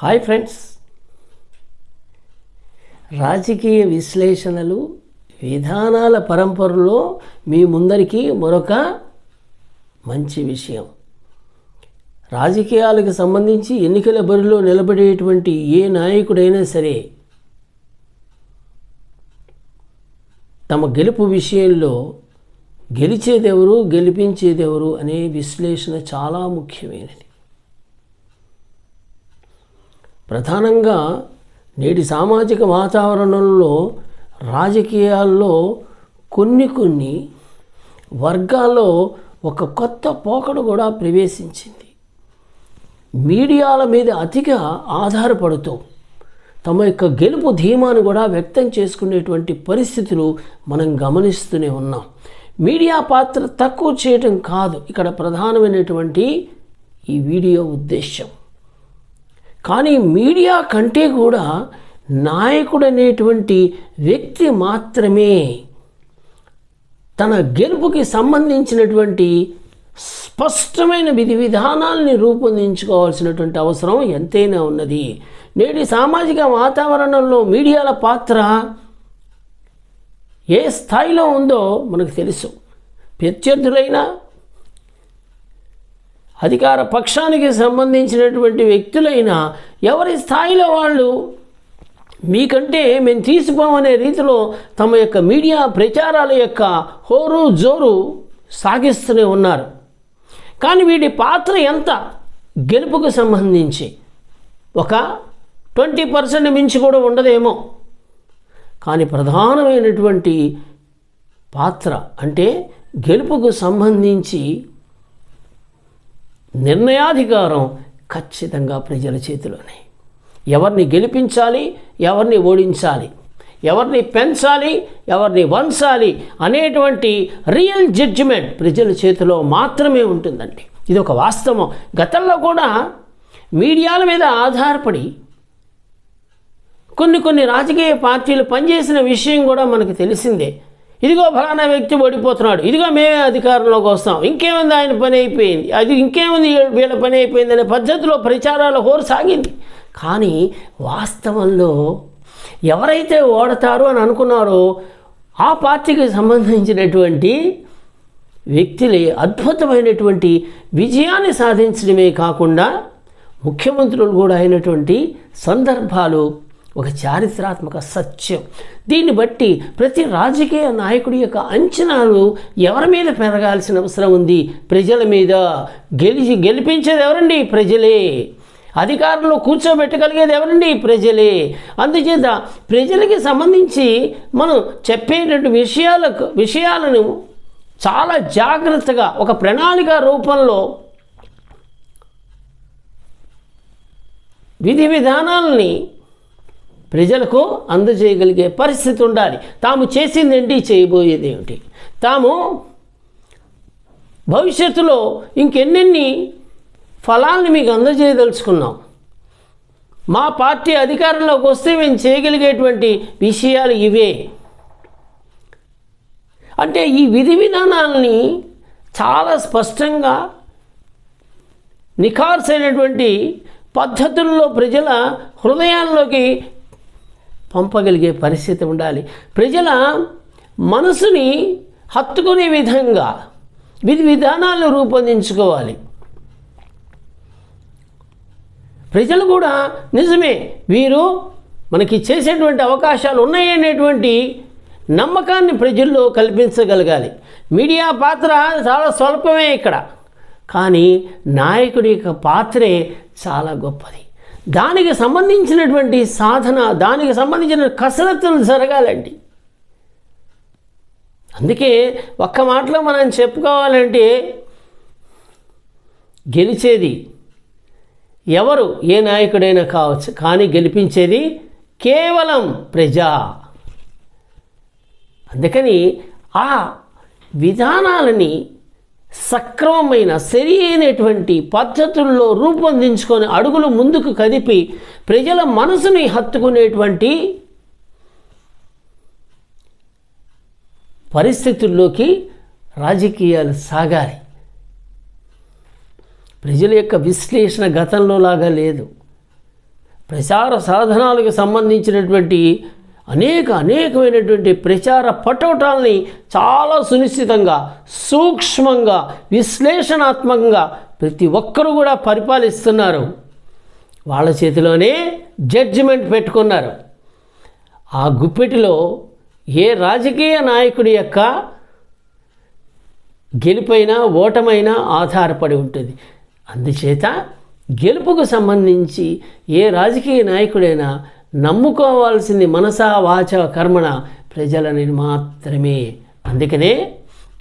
Hi friends. రాజకీయ విశ్లేషణలు విధానాల పరంపరలో మీ ముందరికి మరొక మంచి విషయం. రాజకీయాలకు సంబంధించి ఎన్నికల బరిలో నిలబడేటువంటి ఏ నాయకుడైనా సరే తమ గెలుపు విషయంలో గెలిచేదెవరు గెలిపించేదెవరు అనే విశ్లేషణ చాలా ముఖ్యమైనది. ప్రధానంగా నేటి సామాజిక వాతావరణంలో రాజకీయాల్లో కొన్ని కొన్ని వర్గాల్లో ఒక కొత్త పోకడ కూడా ప్రవేశించింది. మీడియాల మీద అతిగా ఆధారపడుతూ తమ యొక్క గెలుపు ధీమాను కూడా వ్యక్తం చేసుకునేటువంటి పరిస్థితులు మనం గమనిస్తూనే ఉన్నాం. మీడియా పాత్ర తక్కువ చేయటం కాదు ఇక్కడ ప్రధానమైనటువంటి ఈ వీడియో ఉద్దేశం కానీ మీడియా కంటే కూడా నాయకుడు అనేటువంటి వ్యక్తి మాత్రమే తన గెలుపుకి సంబంధించినటువంటి స్పష్టమైన విధి విధానాల్ని రూపొందించుకోవాల్సినటువంటి అవసరం ఎంతైనా ఉన్నది. నేటి సామాజిక వాతావరణంలో మీడియాల పాత్ర ఏ స్థాయిలో ఉందో మనకు తెలుసు. ప్రత్యర్థులైనా అధికార పక్షానికి సంబంధించినటువంటి వ్యక్తులైనా ఎవరి స్థాయిలో వాళ్ళు మీకంటే మేము తీసుకోమనే రీతిలో తమ యొక్క మీడియా ప్రచారాల యొక్క హోరు జోరు సాగిస్తూనే ఉన్నారు. కానీ వీటి పాత్ర ఎంత? గెలుపుకు సంబంధించి. ఒక ట్వంటీ పర్సెంట్ మించి కూడా ఉండదేమో. కానీ ప్రధానమైనటువంటి పాత్ర అంటే గెలుపుకు సంబంధించి నిర్ణయాధికారం ఖచ్చితంగా ప్రజల చేతిలోనే. ఎవరిని గెలిపించాలి ఎవరిని ఓడించాలి ఎవరిని పెంచాలి ఎవరిని వంచాలి అనేటువంటి రియల్ జడ్జిమెంట్ ప్రజల చేతిలో మాత్రమే ఉంటుందండి. ఇది ఒక వాస్తవం. గతంలో కూడా మీడియాల మీద ఆధారపడి కొన్ని కొన్ని రాజకీయ పార్టీలు పనిచేసిన విషయం కూడా మనకు తెలిసిందే. ఇదిగో ఫలానా వ్యక్తి ఓడిపోతున్నాడు. ఇదిగో మేమే అధికారంలోకి వస్తాం. ఇంకేముంది ఆయన పని అయిపోయింది. అది ఇంకేముంది వీళ్ళ పని అయిపోయింది అనే పద్ధతిలో ప్రచారాల హోరు సాగింది. కానీ వాస్తవంలో ఎవరైతే ఓడతారు అని అనుకున్నారో ఆ పార్టీకి సంబంధించినటువంటి వ్యక్తులే అద్భుతమైనటువంటి విజయాన్ని సాధించడమే కాకుండా ముఖ్యమంత్రులు కూడా అయినటువంటి సందర్భాలు ఒక చారిత్రాత్మక సత్యం. దీన్ని బట్టి ప్రతి రాజకీయ నాయకుడి యొక్క అంచనాలు ఎవరి మీద పెరగాల్సిన అవసరం ఉంది? ప్రజల మీద. గెలిచి గెలిపించేది ఎవరండి? ప్రజలే. అధికారంలో కూర్చోబెట్టగలిగేది ఎవరండి? ప్రజలే. అందుచేత ప్రజలకి సంబంధించి మనం చెప్పేటటువంటి విషయాలకు విషయాలను చాలా జాగ్రత్తగా ఒక ప్రణాళిక రూపంలో విధి విధానాలని ప్రజలకు అందజేయగలిగే పరిస్థితి ఉండాలి. తాము చేసిందేంటి చేయబోయేది ఏమిటి తాము భవిష్యత్తులో ఇంకెన్నెన్ని ఫలాలను మీకు అందజేయదలుచుకున్నాం. మా పార్టీ అధికారంలోకి వస్తే మేము చేయగలిగేటువంటి విషయాలు ఇవే. అంటే ఈ విధి విధానాలని చాలా స్పష్టంగా నిఖార్సైనటువంటి పద్ధతుల్లో ప్రజల హృదయాల్లోకి పంపగలిగే పరిస్థితి ఉండాలి. ప్రజల మనసుని హత్తుకునే విధంగా విధి విధానాలను రూపొందించుకోవాలి. ప్రజలు కూడా నిజమే వీరు మనకి చేసేటువంటి అవకాశాలు ఉన్నాయనేటువంటి నమ్మకాన్ని ప్రజల్లో కల్పించగలగాలి. మీడియా పాత్ర చాలా స్వల్పమే ఇక్కడ. కానీ నాయకుడి యొక్క పాత్రే చాలా గొప్పది. దానికి సంబంధించినటువంటి సాధన దానికి సంబంధించిన కసరత్తులు జరగాలండి. అందుకే ఒక్క మాటలో మనం చెప్పుకోవాలంటే గెలిచేది ఎవరు? ఏ నాయకుడైనా కావచ్చు కానీ గెలిపించేది కేవలం ప్రజా. అందుకని ఆ విధానాలని సక్రమమైన సరి అయినటువంటి పద్ధతుల్లో రూపొందించుకొని అడుగులు ముందుకు కదిపి ప్రజల మనసుని హత్తుకునేటువంటి పరిస్థితుల్లోకి రాజకీయాలు సాగాలి. ప్రజల యొక్క విశ్లేషణ గతంలో లాగా లేదు. ప్రచార సాధనాలకు సంబంధించినటువంటి అనేక అనేకమైనటువంటి ప్రచార పటోటాల్ని చాలా సునిశ్చితంగా సూక్ష్మంగా విశ్లేషణాత్మకంగా ప్రతి ఒక్కరూ కూడా పరిపాలిస్తున్నారు. వాళ్ళ చేతిలోనే జడ్జిమెంట్ పెట్టుకున్నారు. ఆ గుప్పెటిలో ఏ రాజకీయ నాయకుడి యొక్క గెలుపైనా ఓటమైనా ఆధారపడి ఉంటుంది. అందుచేత గెలుపుకు సంబంధించి ఏ రాజకీయ నాయకుడైనా నమ్ముకోవాల్సింది మనసా వాచ కర్మణ ప్రజలని మాత్రమే. అందుకనే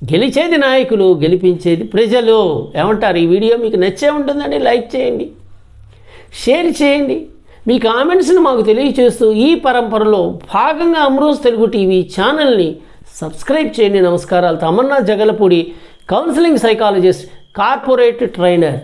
గెలిచేది నాయకులు గెలిపించేది ప్రజలు. ఏమంటారు? ఈ వీడియో మీకు నచ్చే ఉంటుందండి లైక్ చేయండి. షేర్ చేయండి. మీ కామెంట్స్ని మాకు తెలియచేస్తూ ఈ పరంపరలో భాగంగా అమరోజ్ తెలుగు టీవీ ఛానల్ని సబ్స్క్రైబ్ చేయండి. నమస్కారాలు. Tamanna Jagalapudi counselling psychologist corporate trainer.